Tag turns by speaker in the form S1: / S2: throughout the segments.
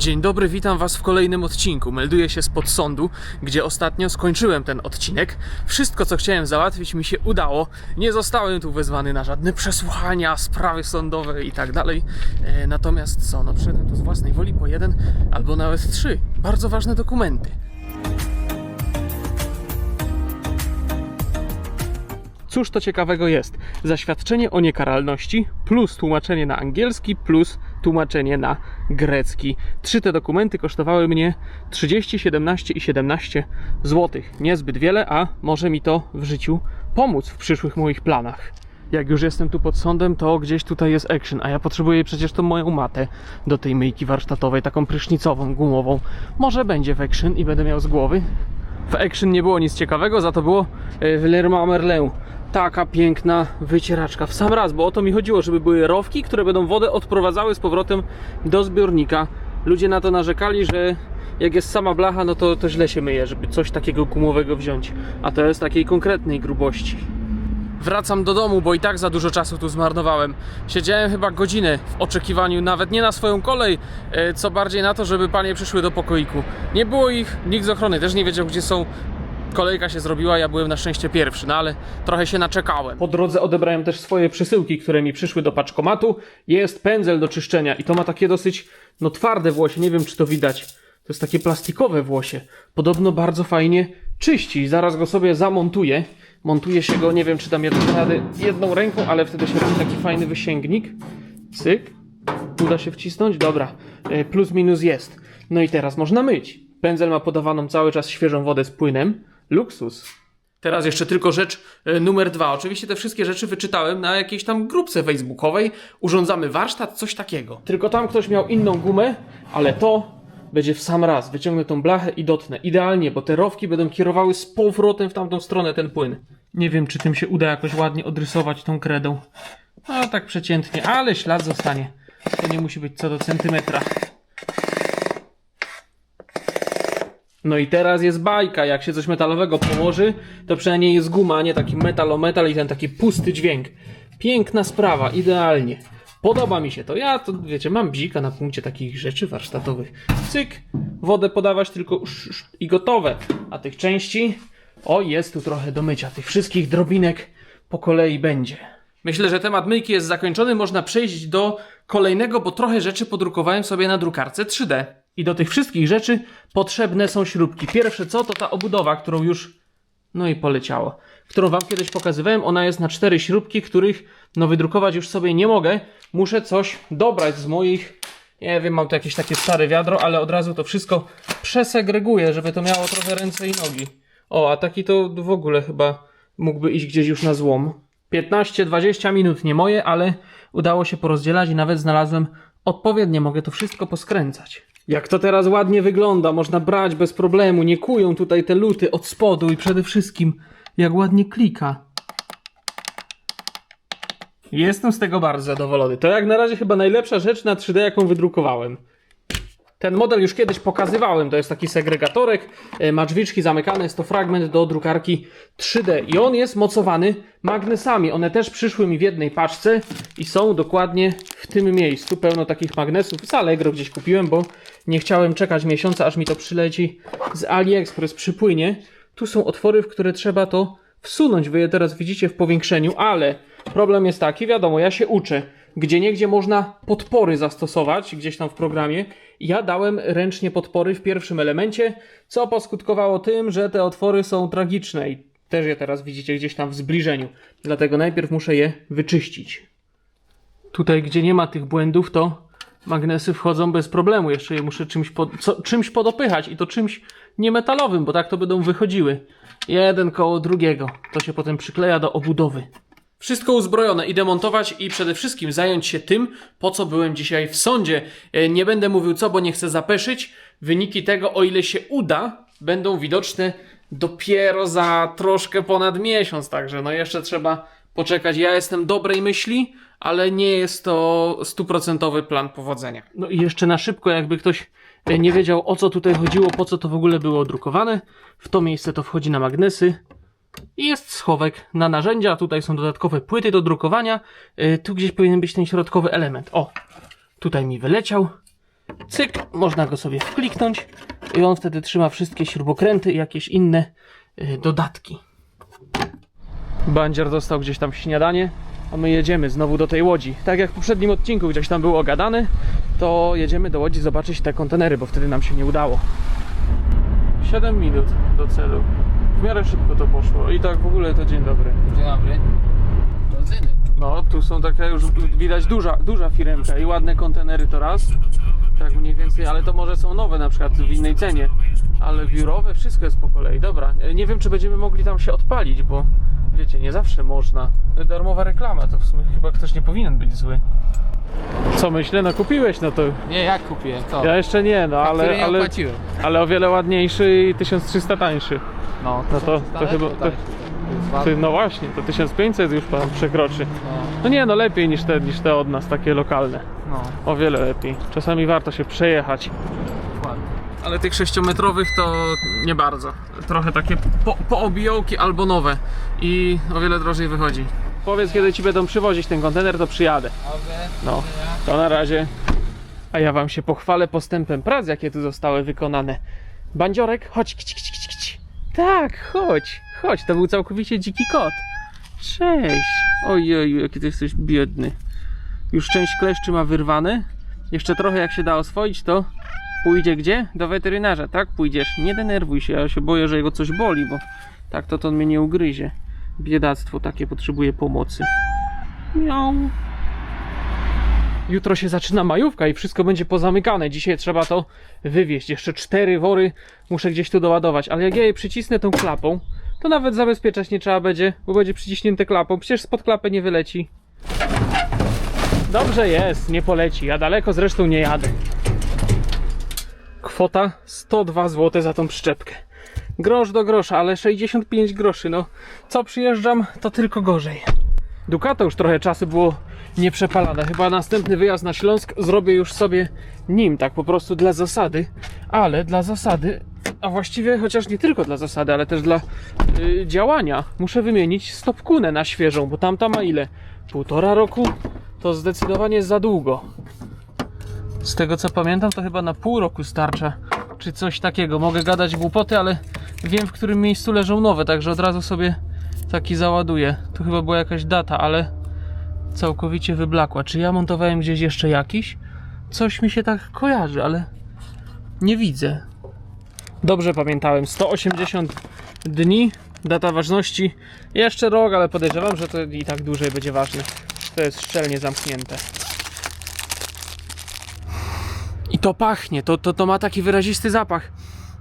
S1: Dzień dobry, witam Was w kolejnym odcinku. Melduję się spod sądu, gdzie ostatnio skończyłem ten odcinek. Wszystko, co chciałem załatwić, mi się udało. Nie zostałem tu wezwany na żadne przesłuchania, sprawy sądowe i tak dalej. E, Natomiast co, no przyszedłem tu z własnej woli po jeden albo nawet trzy bardzo ważne dokumenty. Cóż to ciekawego jest? Zaświadczenie o niekaralności plus tłumaczenie na angielski plus tłumaczenie na grecki. Trzy te dokumenty kosztowały mnie 30, 17 i 17 zł. Niezbyt wiele, a może mi to w życiu pomóc w przyszłych moich planach. Jak już jestem tu pod sądem, to gdzieś tutaj jest action, a ja potrzebuję przecież tą moją matę do tej myjki warsztatowej, taką prysznicową, gumową. Może będzie w action i będę miał z głowy. W Action nie było nic ciekawego, za to było e, w Lerma Merlin. Taka piękna wycieraczka w sam raz, bo o to mi chodziło, żeby były rowki, które będą wodę odprowadzały z powrotem do zbiornika. Ludzie na to narzekali, że jak jest sama blacha, no to, to źle się myje, żeby coś takiego gumowego wziąć. A to jest takiej konkretnej grubości. Wracam do domu, bo i tak za dużo czasu tu zmarnowałem. Siedziałem chyba godzinę w oczekiwaniu, nawet nie na swoją kolej, e, co bardziej na to, żeby panie przyszły do pokoiku. Nie było ich, nikt z ochrony też nie wiedział, gdzie są. Kolejka się zrobiła, ja byłem na szczęście pierwszy, no ale trochę się naczekałem. Po drodze odebrałem też swoje przesyłki, które mi przyszły do paczkomatu. Jest pędzel do czyszczenia i to ma takie dosyć, no twarde włosie, nie wiem czy to widać. To jest takie plastikowe włosie. Podobno bardzo fajnie czyści. Zaraz go sobie zamontuję. Montuje się go, nie wiem czy dam radę jedną ręką, ale wtedy się robi taki fajny wysięgnik. Cyk. Uda się wcisnąć? Dobra. E, Plus minus jest. No i teraz można myć. Pędzel ma podawaną cały czas świeżą wodę z płynem. Luksus. Teraz jeszcze tylko rzecz e, numer dwa. Oczywiście te wszystkie rzeczy wyczytałem na jakiejś tam grupce facebookowej. Urządzamy warsztat, coś takiego. Tylko tam ktoś miał inną gumę, ale to będzie w sam raz. Wyciągnę tą blachę i dotnę. Idealnie, bo te rowki będą kierowały z powrotem w tamtą stronę ten płyn. Nie wiem, czy tym się uda jakoś ładnie odrysować tą kredą. No tak przeciętnie, ale ślad zostanie. To nie musi być co do centymetra. No i teraz jest bajka. Jak się coś metalowego położy, to przynajmniej jest guma, a nie taki metal o metal i ten taki pusty dźwięk. Piękna sprawa, idealnie. Podoba mi się to. Ja to, wiecie, mam bzika na punkcie takich rzeczy warsztatowych. Cyk, wodę podawać tylko i gotowe. A tych części, o jest tu trochę do mycia. Tych wszystkich drobinek po kolei będzie. Myślę, że temat myjki jest zakończony. Można przejść do kolejnego, bo trochę rzeczy podrukowałem sobie na drukarce 3D. I do tych wszystkich rzeczy potrzebne są śrubki. Pierwsze co, to ta obudowa, którą już no i poleciało. Którą wam kiedyś pokazywałem. Ona jest na cztery śrubki, których no wydrukować już sobie nie mogę. Muszę coś dobrać z moich. Nie wiem, mam tu jakieś takie stare wiadro, ale od razu to wszystko przesegreguję, żeby to miało trochę ręce i nogi. O, a taki to w ogóle chyba mógłby iść gdzieś już na złom. 15-20 minut nie moje, ale udało się porozdzielać i nawet znalazłem odpowiednie. Mogę to wszystko poskręcać. Jak to teraz ładnie wygląda, można brać bez problemu, nie kują tutaj te luty od spodu i przede wszystkim jak ładnie klika. Jestem z tego bardzo zadowolony. To jak na razie chyba najlepsza rzecz na 3D, jaką wydrukowałem. Ten model już kiedyś pokazywałem, to jest taki segregatorek, e, ma drzwiczki zamykane, jest to fragment do drukarki 3D i on jest mocowany magnesami. One też przyszły mi w jednej paczce i są dokładnie w tym miejscu. Pełno takich magnesów z Allegro gdzieś kupiłem, bo nie chciałem czekać miesiąca, aż mi to przyleci z AliExpress przypłynie. Tu są otwory, w które trzeba to wsunąć. Wy je teraz widzicie w powiększeniu, ale problem jest taki, wiadomo, ja się uczę. Gdzie niegdzie można podpory zastosować, gdzieś tam w programie. Ja dałem ręcznie podpory w pierwszym elemencie, co poskutkowało tym, że te otwory są tragiczne i też je teraz widzicie gdzieś tam w zbliżeniu. Dlatego najpierw muszę je wyczyścić. Tutaj, gdzie nie ma tych błędów, to magnesy wchodzą bez problemu. Jeszcze je muszę czymś, pod, co, czymś podopychać i to czymś niemetalowym, bo tak to będą wychodziły. Jeden koło drugiego. To się potem przykleja do obudowy. Wszystko uzbrojone, idę montować i przede wszystkim zająć się tym, po co byłem dzisiaj w sądzie. E, Nie będę mówił co, bo nie chcę zapeszyć. Wyniki tego, o ile się uda, będą widoczne dopiero za troszkę ponad miesiąc, także no jeszcze trzeba poczekać. Ja jestem dobrej myśli, ale nie jest to stuprocentowy plan powodzenia. No i jeszcze na szybko, jakby ktoś e, nie wiedział o co tutaj chodziło, po co to w ogóle było drukowane. W to miejsce to wchodzi na magnesy. I jest schowek na narzędzia. Tutaj są dodatkowe płyty do drukowania. Yy, tu gdzieś powinien być ten środkowy element. O, tutaj mi wyleciał. Cyk, można go sobie wkliknąć i on wtedy trzyma wszystkie śrubokręty i jakieś inne y, dodatki. Bandzior dostał gdzieś tam śniadanie, a my jedziemy znowu do tej łodzi. Tak jak w poprzednim odcinku gdzieś tam było gadane, to jedziemy do łodzi zobaczyć te kontenery, bo wtedy nam się nie udało. 7 minut do celu. W miarę szybko to poszło. I tak w ogóle to dzień dobry.
S2: Dzień dobry.
S1: No, tu są takie już widać duża, duża firemka i ładne kontenery to raz. Tak mniej więcej, ale to może są nowe na przykład w innej cenie. Ale biurowe, wszystko jest po kolei. Dobra, e, nie wiem czy będziemy mogli tam się odpalić, bo wiecie, nie zawsze można. Darmowa reklama, to w sumie chyba ktoś nie powinien być zły. Co myślę? No kupiłeś, no to
S2: Nie, jak kupiłem? To.
S1: ja jeszcze nie, no
S2: ale, nie
S1: ale, ale o wiele ładniejszy i 1300 tańszy.
S2: No,
S1: No to- to chyba- to- Ty, no właśnie, to 1500 już pan przekroczy.
S2: No,
S1: No nie, no lepiej niż te, niż te od nas, takie lokalne.
S2: no,
S1: O wiele lepiej. Czasami warto się przejechać.
S2: dokładnie.
S1: Ale tych 6-metrowych to nie bardzo. Trochę takie po, poobijołki albo nowe. I o wiele drożej wychodzi. Powiedz, kiedy ci będą przywozić ten kontener, to przyjadę. No, to na razie. A ja wam się pochwalę postępem prac, jakie tu zostały wykonane. Bandziorek, chodź, kici, kici, kici. Tak, chodź, chodź, to był całkowicie dziki kot. Cześć. Ojej, jaki ty jesteś biedny. Już część kleszczy ma wyrwane. Jeszcze trochę jak się da oswoić, to pójdzie gdzie? Do weterynarza, tak? Pójdziesz. Nie denerwuj się, ja się boję, że jego coś boli, bo tak to to on mnie nie ugryzie. Biedactwo takie potrzebuje pomocy. Miau. Jutro się zaczyna majówka i wszystko będzie pozamykane. Dzisiaj trzeba to wywieźć. Jeszcze cztery wory muszę gdzieś tu doładować. Ale jak ja je przycisnę tą klapą, to nawet zabezpieczać nie trzeba będzie, bo będzie przyciśnięte klapą. Przecież spod klapy nie wyleci. Dobrze jest, nie poleci. Ja daleko zresztą nie jadę. Kwota 102 zł za tą przyczepkę. Grosz do grosza, ale 65 groszy. No, co przyjeżdżam, to tylko gorzej. Ducato już trochę czasu było nieprzepalane. Chyba następny wyjazd na Śląsk zrobię już sobie nim, tak po prostu dla zasady. Ale dla zasady, a właściwie chociaż nie tylko dla zasady, ale też dla y, działania, muszę wymienić stopkunę na świeżą, bo tamta ma ile? Półtora roku? To zdecydowanie za długo. Z tego co pamiętam, to chyba na pół roku starcza, czy coś takiego. Mogę gadać głupoty, ale wiem w którym miejscu leżą nowe, także od razu sobie taki załaduję. Tu chyba była jakaś data, ale całkowicie wyblakła. Czy ja montowałem gdzieś jeszcze jakiś? Coś mi się tak kojarzy, ale nie widzę. Dobrze pamiętałem, 180 dni, data ważności jeszcze rok, ale podejrzewam, że to i tak dłużej będzie ważne. To jest szczelnie zamknięte. I to pachnie, to, to, to ma taki wyrazisty zapach.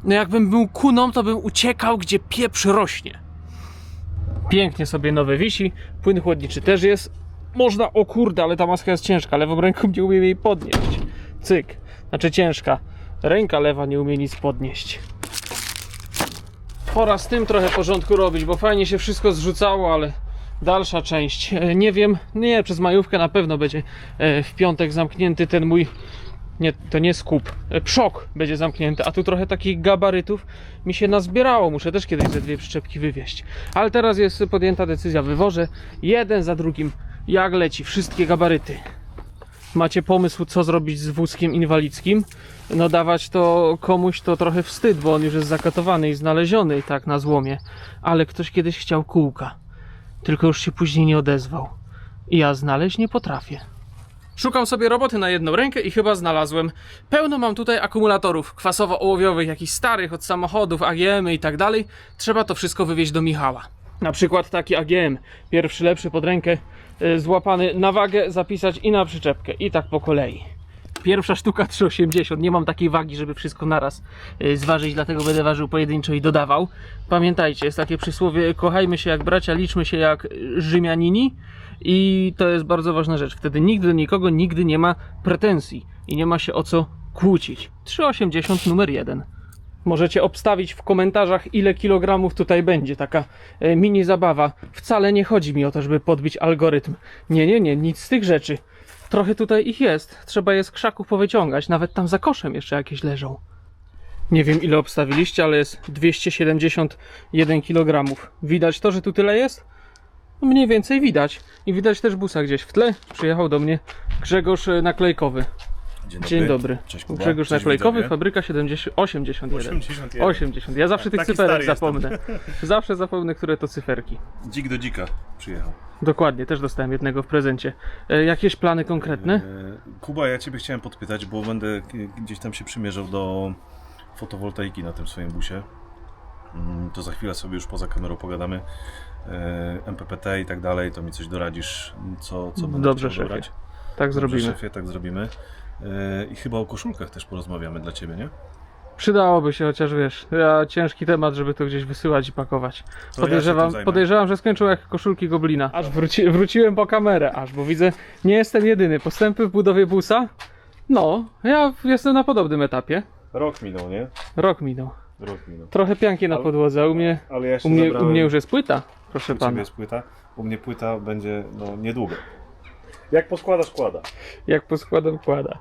S1: No jakbym był kuną, to bym uciekał, gdzie pieprz rośnie. Pięknie sobie nowe wisi. Płyn chłodniczy też jest. Można, o kurde, ale ta maska jest ciężka. Lewą ręką nie umiem jej podnieść. Cyk. Znaczy ciężka. Ręka lewa nie umie nic podnieść. Pora z tym trochę porządku robić, bo fajnie się wszystko zrzucało, ale dalsza część. e, Nie wiem, nie, przez majówkę na pewno będzie e, w piątek zamknięty ten mój nie, to nie skup. E, Przok będzie zamknięty, a tu trochę takich gabarytów mi się nazbierało. Muszę też kiedyś ze dwie przyczepki wywieźć. Ale teraz jest podjęta decyzja, wywożę jeden za drugim. Jak leci, wszystkie gabaryty. Macie pomysł, co zrobić z wózkiem inwalidzkim? No dawać to komuś to trochę wstyd, bo on już jest zakatowany i znaleziony i tak na złomie. Ale ktoś kiedyś chciał kółka. Tylko już się później nie odezwał. I ja znaleźć nie potrafię. Szukam sobie roboty na jedną rękę i chyba znalazłem. Pełno mam tutaj akumulatorów kwasowo-ołowiowych, jakichś starych od samochodów, AGM i tak dalej. Trzeba to wszystko wywieźć do Michała. Na przykład taki AGM, pierwszy lepszy pod rękę, y, złapany na wagę, zapisać i na przyczepkę i tak po kolei. Pierwsza sztuka 3,80. Nie mam takiej wagi, żeby wszystko naraz y, zważyć, dlatego będę ważył pojedynczo i dodawał. Pamiętajcie, jest takie przysłowie: kochajmy się jak bracia, liczmy się jak y, Rzymianini. I to jest bardzo ważna rzecz. Wtedy nigdy do nikogo nigdy nie ma pretensji i nie ma się o co kłócić. 3,80 numer 1. Możecie obstawić w komentarzach, ile kilogramów tutaj będzie. Taka e, mini zabawa. Wcale nie chodzi mi o to, żeby podbić algorytm. Nie, nie, nie, nic z tych rzeczy. Trochę tutaj ich jest. Trzeba je z krzaków powyciągać. Nawet tam za koszem jeszcze jakieś leżą. Nie wiem ile obstawiliście, ale jest 271 kg. Widać to, że tu tyle jest? No mniej więcej widać. I widać też busa gdzieś w tle. Przyjechał do mnie Grzegorz e, Naklejkowy.
S3: Dzień dobry.
S1: Dzień dobry.
S3: Cześć Kuba.
S1: Grzegorz
S3: Cześć
S1: Naklejkowy,
S3: widzowie.
S1: fabryka 70, 81.
S3: 81.
S1: 80. Ja zawsze tych
S3: Taki
S1: cyferek
S3: stary
S1: zapomnę. Zawsze zapomnę, które to cyferki.
S3: Dzik do dzika przyjechał.
S1: Dokładnie, też dostałem jednego w prezencie. E, jakieś plany konkretne?
S3: E, Kuba, ja Ciebie chciałem podpytać, bo będę gdzieś tam się przymierzał do fotowoltaiki na tym swoim busie. Mm, To za chwilę sobie już poza kamerą pogadamy. E, MPPT i tak dalej, to mi coś doradzisz, co, co będę
S1: Dobrze,
S3: chciał
S1: szefie.
S3: dobrać.
S1: Tak
S3: Dobrze,
S1: zrobimy.
S3: szefie, tak zrobimy. E, I chyba o koszulkach też porozmawiamy dla Ciebie, nie?
S1: Przydałoby się, chociaż wiesz, ja ciężki temat, żeby to gdzieś wysyłać i pakować.
S3: To ja
S1: Podejrzewam, podejrzewam, że skończą jak koszulki Goblina. Aż wróci, wróciłem po kamerę, aż, bo widzę, nie jestem jedyny. Postępy w budowie busa? No, ja jestem na podobnym etapie.
S3: Rok minął, nie?
S1: Rok minął.
S3: Rok minął.
S1: Trochę pianki na
S3: Ale-
S1: podłodze, a u mnie,
S3: Ale ja się
S1: u mnie, u
S3: zabrałem-
S1: mnie już jest płyta, proszę
S3: U
S1: pana.
S3: jest płyta, u mnie płyta będzie no, niedługo. Jak poskłada, składa.
S1: Jak poskładam, kłada.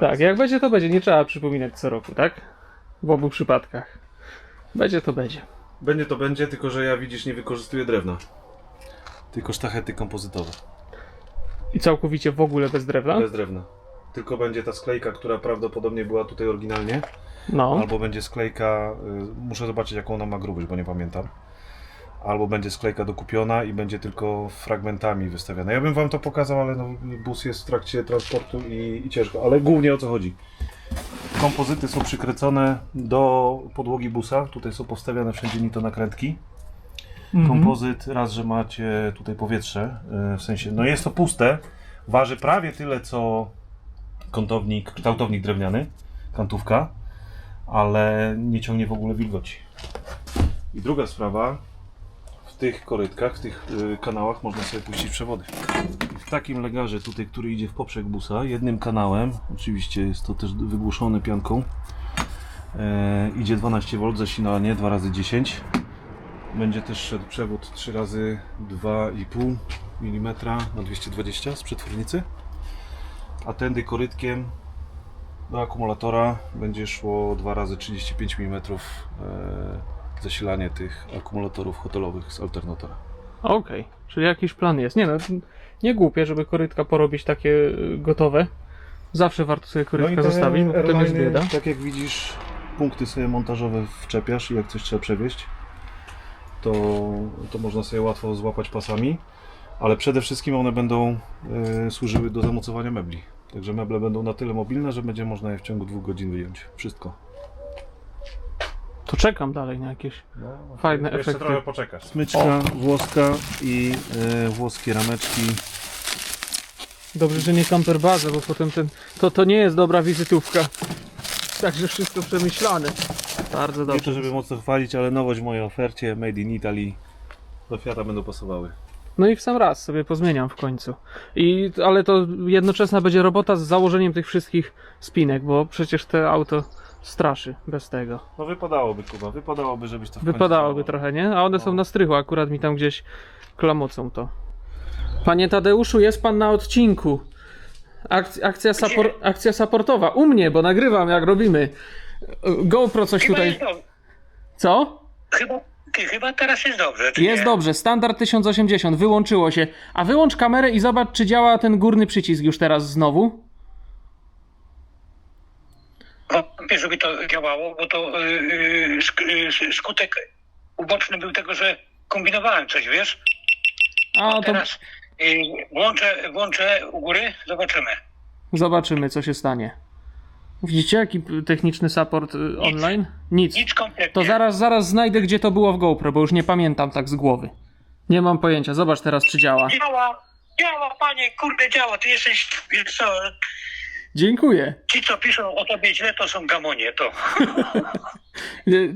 S1: Tak, jak będzie, to będzie. Nie trzeba przypominać co roku, tak? W obu przypadkach. Będzie, to będzie.
S3: Będzie to będzie, tylko że ja widzisz nie wykorzystuję drewna. Tylko sztachety kompozytowe.
S1: I całkowicie w ogóle bez drewna?
S3: Bez drewna. Tylko będzie ta sklejka, która prawdopodobnie była tutaj oryginalnie.
S1: No.
S3: Albo będzie sklejka, y, muszę zobaczyć jaką ona ma grubość, bo nie pamiętam. Albo będzie sklejka dokupiona i będzie tylko fragmentami wystawiana. Ja bym wam to pokazał, ale no, bus jest w trakcie transportu i, i ciężko. Ale głównie o co chodzi? Kompozyty są przykręcone do podłogi busa. Tutaj są postawiane wszędzie nito nakrętki.
S1: Mhm.
S3: Kompozyt, raz, że macie tutaj powietrze, y, w sensie, no jest to puste, waży prawie tyle co kątownik, kształtownik drewniany, kantówka, ale nie ciągnie w ogóle wilgoci. I druga sprawa, tych korytkach, w tych y, kanałach można sobie puścić przewody. W takim legarze tutaj, który idzie w poprzek busa, jednym kanałem, oczywiście jest to też wygłuszone pianką, e, idzie 12 V zasilanie 2 razy 10 będzie też szedł przewód 3 razy 2,5 mm na 220 z przetwornicy. A tędy korytkiem do akumulatora będzie szło 2 razy 35 mm zasilanie tych akumulatorów hotelowych z alternatora.
S1: Okej, czyli jakiś plan jest. Nie no, nie głupie, żeby korytka porobić takie y, gotowe. Zawsze warto sobie korytka
S3: No
S1: zostawić, bo potem jest bieda.
S3: Tak jak widzisz, punkty sobie montażowe wczepiasz i jak coś trzeba przewieźć, to, to można sobie łatwo złapać pasami, ale przede wszystkim one będą e, służyły do zamocowania mebli. Także meble będą na tyle mobilne, że będzie można je w ciągu dwóch godzin wyjąć. Wszystko.
S1: To czekam dalej na jakieś. Fajne
S3: Jeszcze
S1: efekty.
S3: trochę poczekasz. Smyczka włoska i e, włoskie rameczki.
S1: Dobrze, że nie camper bazę, bo potem ten. To, to nie jest dobra wizytówka. Także wszystko przemyślane. Bardzo
S3: Nie
S1: dobrze.
S3: to, żeby mocno chwalić, ale nowość w mojej ofercie, made in Italy. Do Fiata będą pasowały.
S1: No i w sam raz sobie pozmieniam w końcu. I, ale to jednoczesna będzie robota z założeniem tych wszystkich spinek, bo przecież te auto straszy bez tego.
S3: No wypadałoby, Kuba, wypadałoby, żebyś to w końcu
S1: Wypadałoby trochę, nie? A one są
S3: No.
S1: na strychu, akurat mi tam gdzieś klamocą to. Panie Tadeuszu, jest pan na odcinku. Akcja, akcja, sapor, akcja supportowa. U mnie, bo nagrywam jak robimy. GoPro coś
S4: Chyba
S1: tutaj.
S4: jest dobrze.
S1: Co?
S4: Chyba, chyba teraz jest dobrze. Czy
S1: Jest
S4: nie?
S1: dobrze, standard 1080, wyłączyło się. A wyłącz kamerę i zobacz, czy działa ten górny przycisk już teraz znowu.
S4: Żeby to działało, bo to yy, sk- yy, skutek uboczny był tego, że kombinowałem coś, wiesz?
S1: A to
S4: Teraz włączę, włączę u góry, zobaczymy.
S1: zobaczymy, co się stanie. Widzicie, jaki techniczny support y, online? Nic.
S4: Nic kompletnie.
S1: To zaraz, zaraz znajdę, gdzie to było w GoPro, bo już nie pamiętam tak z głowy. Nie mam pojęcia. Zobacz teraz, czy działa.
S4: Działa, działa, panie, kurde, działa. Ty jesteś, co,
S1: Dziękuję.
S4: ci, co piszą o tobie źle, to są gamonie, to.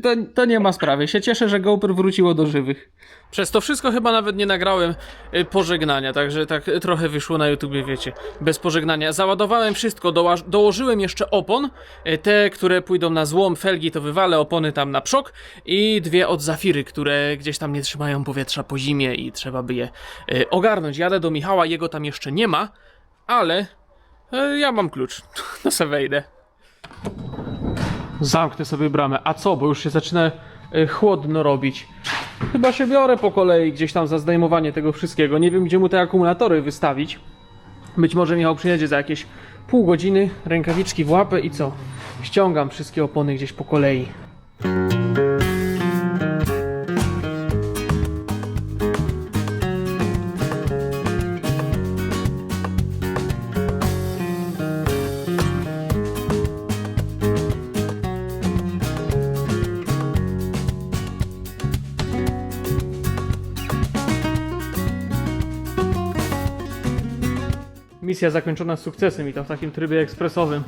S1: To, to nie ma sprawy. Się cieszę, że GoPro wróciło do żywych. Przez to wszystko chyba nawet nie nagrałem y, pożegnania, także tak trochę wyszło na YouTubie, wiecie, bez pożegnania. Załadowałem wszystko, doła- dołożyłem jeszcze opon, y, te, które pójdą na złom, felgi to wywalę, opony tam na przok i dwie od Zafiry, które gdzieś tam nie trzymają powietrza po zimie i trzeba by je y, ogarnąć. Jadę do Michała, jego tam jeszcze nie ma, ale y, ja mam klucz, no se wejdę. Zamknę sobie bramę. A co, bo już się zaczyna y, chłodno robić. Chyba się biorę po kolei gdzieś tam za zdejmowanie tego wszystkiego. Nie wiem, gdzie mu te akumulatory wystawić. Być może Michał przyjedzie za jakieś Pół godziny, rękawiczki w łapę i co? Ściągam wszystkie opony gdzieś po kolei. Misja zakończona sukcesem i to w takim trybie ekspresowym,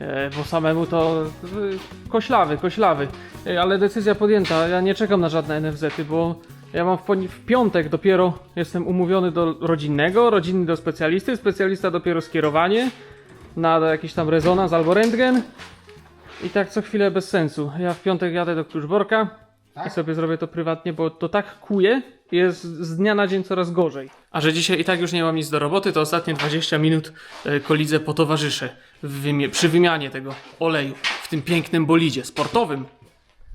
S1: e, bo samemu to e, koślawy, koślawy. E, Ale decyzja podjęta, ja nie czekam na żadne NFZ-y, bo ja mam w, w piątek dopiero jestem umówiony do rodzinnego, rodzinny do specjalisty, specjalista dopiero skierowanie na jakiś tam rezonans albo rentgen i tak co chwilę bez sensu. Ja w piątek jadę do Kluczborka i sobie zrobię to prywatnie, bo to tak kuje, jest z dnia na dzień coraz gorzej. A że dzisiaj i tak już nie mam nic do roboty, to ostatnie 20 minut e, kolidze potowarzyszę w wymie- przy wymianie tego oleju w tym pięknym bolidzie sportowym.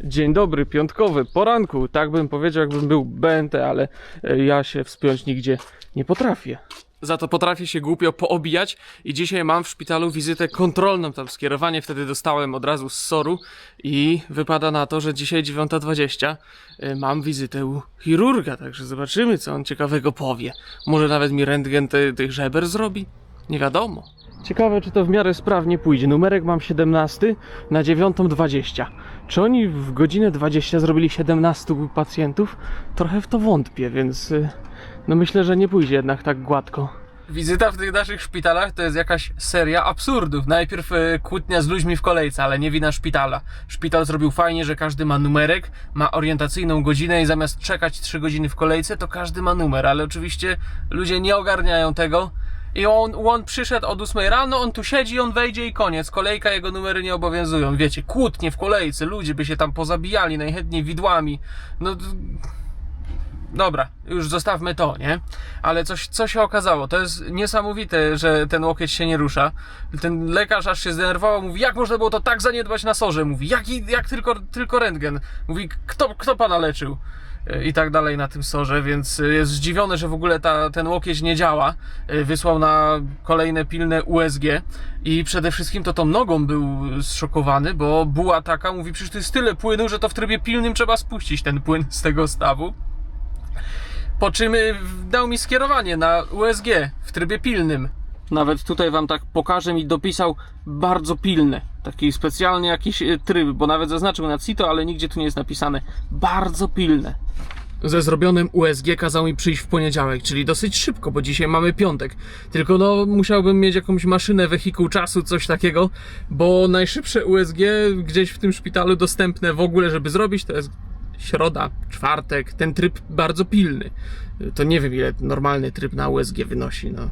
S1: Dzień dobry, piątkowy, poranku. Tak bym powiedział, jakbym był BNT, ale e, ja się wspiąć nigdzie nie potrafię. Za to potrafię się głupio poobijać i dzisiaj mam w szpitalu wizytę kontrolną, tam skierowanie wtedy dostałem od razu z SOR-u i wypada na to, że dzisiaj 9.20 y, mam wizytę u chirurga, także zobaczymy co on ciekawego powie. Może nawet mi rentgen tych żeber zrobi? Nie wiadomo. Ciekawe, czy to w miarę sprawnie pójdzie. Numerek mam 17 na 9.20. Czy oni w godzinę 20 zrobili 17 pacjentów? Trochę w to wątpię, więc y, no myślę, że nie pójdzie jednak tak gładko. Wizyta w tych naszych szpitalach to jest jakaś seria absurdów. Najpierw e, kłótnia z ludźmi w kolejce, ale nie wina szpitala. Szpital zrobił fajnie, że każdy ma numerek, ma orientacyjną godzinę i zamiast czekać 3 godziny w kolejce, to każdy ma numer, ale oczywiście ludzie nie ogarniają tego. I on, on przyszedł od 8 rano, on tu siedzi, on wejdzie i koniec. Kolejka, jego numery nie obowiązują. Wiecie, kłótnie w kolejce, ludzie by się tam pozabijali, najchętniej widłami. No, Dobra, już zostawmy to, nie? Ale coś, co się okazało? To jest niesamowite, że ten łokieć się nie rusza. Ten lekarz aż się zdenerwował, mówi, jak można było to tak zaniedbać na sorze? Mówi, jak, jak tylko, tylko rentgen? Mówi, kto, kto pana leczył? I tak dalej na tym sorze, więc jest zdziwiony, że w ogóle ta, ten łokieć nie działa. Wysłał na kolejne pilne USG i przede wszystkim to tą nogą był zszokowany, bo była taka, mówi, przecież to jest tyle płynu, że to w trybie pilnym trzeba spuścić ten płyn z tego stawu. Po czym y, dał mi skierowanie na USG w trybie pilnym. Nawet tutaj wam tak pokażę mi dopisał bardzo pilne. Taki specjalny jakiś y, tryb, bo nawet zaznaczył na CITO, ale nigdzie tu nie jest napisane. Bardzo pilne. Ze zrobionym USG kazał mi przyjść w poniedziałek, czyli dosyć szybko, bo dzisiaj mamy piątek. Tylko no musiałbym mieć jakąś maszynę, wehikuł czasu, coś takiego, bo najszybsze USG gdzieś w tym szpitalu dostępne w ogóle, żeby zrobić, to jest środa, czwartek, ten tryb bardzo pilny. To nie wiem, ile normalny tryb na USG wynosi, no.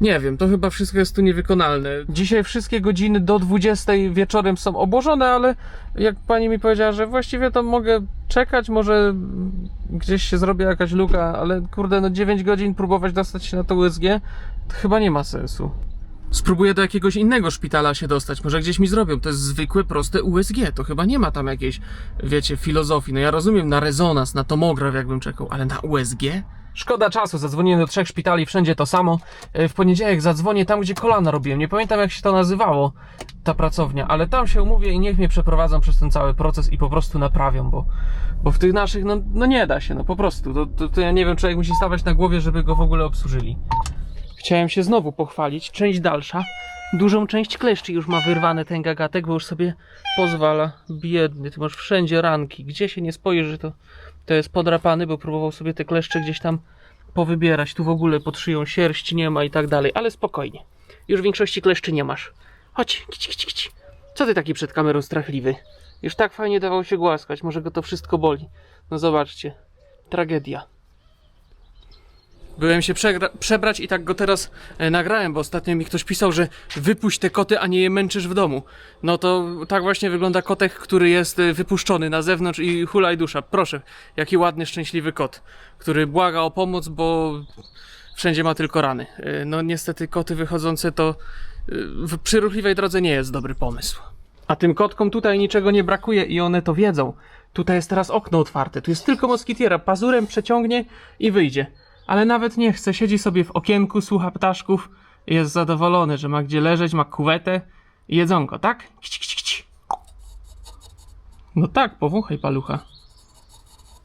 S1: Nie wiem, to chyba wszystko jest tu niewykonalne. Dzisiaj wszystkie godziny do 20 wieczorem są obłożone, ale jak pani mi powiedziała, że właściwie to mogę czekać, może gdzieś się zrobi jakaś luka, ale kurde, no 9 godzin próbować dostać się na to USG, to chyba nie ma sensu. Spróbuję do jakiegoś innego szpitala się dostać, może gdzieś mi zrobią. To jest zwykłe, proste USG. To chyba nie ma tam jakiejś, wiecie, filozofii. No ja rozumiem na rezonans, na tomograf jakbym czekał, ale na USG? Szkoda czasu, zadzwoniłem do trzech szpitali, wszędzie to samo. E, W poniedziałek zadzwonię tam, gdzie kolana robiłem. Nie pamiętam jak się to nazywało, ta pracownia, ale tam się umówię i niech mnie przeprowadzą przez ten cały proces i po prostu naprawią, bo, bo w tych naszych, no, no nie da się, no po prostu. To, to, to ja nie wiem, człowiek musi stawać na głowie, żeby go w ogóle obsłużyli. Chciałem się znowu pochwalić. Część dalsza. Dużą część kleszczy już ma wyrwany ten gagatek, bo już sobie pozwala. Biedny, ty masz wszędzie ranki. Gdzie się nie spojrzysz, że to, to jest podrapany, bo próbował sobie te kleszcze gdzieś tam powybierać. Tu w ogóle pod szyją sierść nie ma i tak dalej. Ale spokojnie. Już większości kleszczy nie masz. Chodź, kici, kici, kici. Co ty taki przed kamerą strachliwy? Już tak fajnie dawał się głaskać. Może go to wszystko boli. No zobaczcie. Tragedia. Byłem się przebrać i tak go teraz e, nagrałem, bo ostatnio mi ktoś pisał, że wypuść te koty, a nie je męczysz w domu. No to tak właśnie wygląda kotek, który jest e, wypuszczony na zewnątrz i hulaj dusza. Proszę, jaki ładny, szczęśliwy kot, który błaga o pomoc, bo wszędzie ma tylko rany. E, No niestety koty wychodzące to e, w przy ruchliwej drodze nie jest dobry pomysł. A tym kotkom tutaj niczego nie brakuje i one to wiedzą. Tutaj jest teraz okno otwarte, tu jest tylko moskitiera, pazurem przeciągnie i wyjdzie. Ale nawet nie chce, siedzi sobie w okienku, słucha ptaszków, jest zadowolony, że ma gdzie leżeć, ma kuwetę i jedzonko, tak? No tak, powąchaj palucha.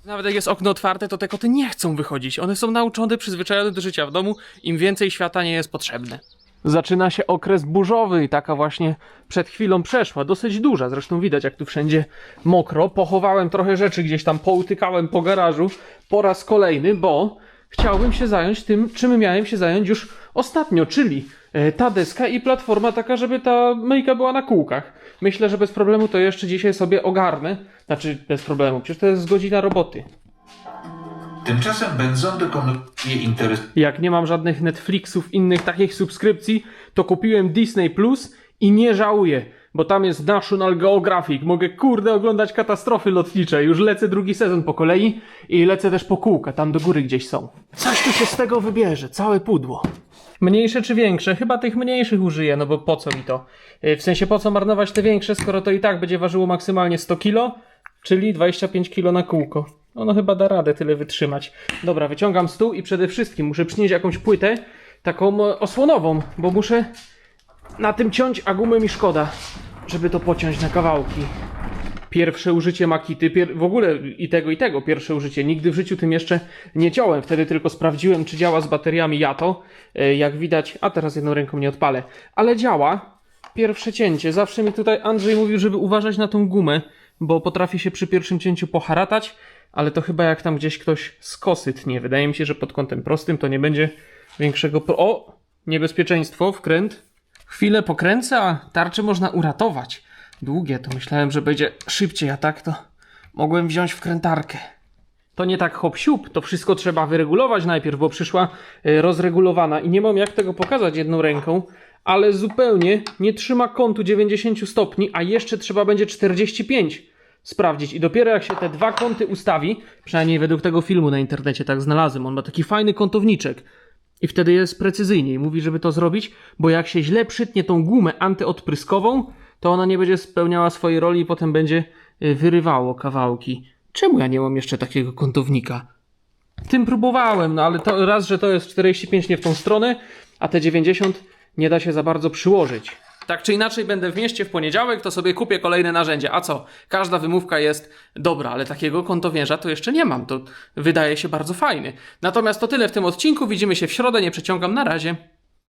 S1: Nawet jak jest okno otwarte, to te koty nie chcą wychodzić. One są nauczone, przyzwyczajone do życia w domu. Im więcej świata nie jest potrzebne. Zaczyna się okres burzowy i taka właśnie przed chwilą przeszła. Dosyć duża, zresztą widać jak tu wszędzie mokro. Pochowałem trochę rzeczy gdzieś tam, poutykałem po garażu po raz kolejny, bo chciałbym się zająć tym, czym miałem się zająć już ostatnio, czyli e, ta deska i platforma taka, żeby ta myjka była na kółkach. Myślę, że bez problemu to jeszcze dzisiaj sobie ogarnę. Znaczy, bez problemu, przecież to jest godzina roboty.
S5: Tymczasem Benzon dokonuje interes
S1: Jak nie mam żadnych Netflixów, innych takich subskrypcji, to kupiłem Disney Plus i nie żałuję, bo tam jest National Geographic. Mogę kurde oglądać katastrofy lotnicze. Już lecę drugi sezon po kolei i lecę też po kółka, tam do góry gdzieś są. Coś tu się z tego wybierze, całe pudło. Mniejsze czy większe? Chyba tych mniejszych użyję, no bo po co mi to? Yy, W sensie po co marnować te większe, skoro to i tak będzie ważyło maksymalnie 100 kilo, czyli 25 kilo na kółko. Ono chyba da radę tyle wytrzymać. Dobra, wyciągam stół i przede wszystkim muszę przynieść jakąś płytę, taką osłonową, bo muszę na tym ciąć, a gumy mi szkoda, żeby to pociąć na kawałki. Pierwsze użycie Makity, pier- w ogóle i tego i tego pierwsze użycie. Nigdy w życiu tym jeszcze nie ciąłem. Wtedy tylko sprawdziłem, czy działa z bateriami Yato. E, Jak widać, a teraz jedną ręką nie odpalę, ale działa. Pierwsze cięcie. Zawsze mi tutaj Andrzej mówił, żeby uważać na tą gumę, bo potrafi się przy pierwszym cięciu poharatać, ale to chyba jak tam gdzieś ktoś z tnie. Wydaje mi się, że pod kątem prostym to nie będzie większego. Pro- o! Niebezpieczeństwo, wkręt. Chwilę pokręcę, a tarczę można uratować. Długie to myślałem, że będzie szybciej, a tak to mogłem wziąć wkrętarkę. To nie tak hop siup, to wszystko trzeba wyregulować najpierw, bo przyszła e, rozregulowana i nie mam jak tego pokazać jedną ręką, ale zupełnie nie trzyma kątu 90 stopni, a jeszcze trzeba będzie 45 sprawdzić. I dopiero jak się te dwa kąty ustawi, przynajmniej według tego filmu na internecie tak znalazłem, on ma taki fajny kątowniczek. I wtedy jest precyzyjniej. Mówi, żeby to zrobić, bo jak się źle przytnie tą gumę antyodpryskową, to ona nie będzie spełniała swojej roli i potem będzie y, wyrywało kawałki. Czemu ja nie mam jeszcze takiego kątownika? Tym próbowałem, no ale to raz, że to jest 45 nie w tą stronę, a te 90 nie da się za bardzo przyłożyć. Tak czy inaczej będę w mieście w poniedziałek, to sobie kupię kolejne narzędzie. A co? Każda wymówka jest dobra, ale takiego kątowierza to jeszcze nie mam. To wydaje się bardzo fajny. Natomiast to tyle w tym odcinku. Widzimy się w środę, nie przeciągam na razie.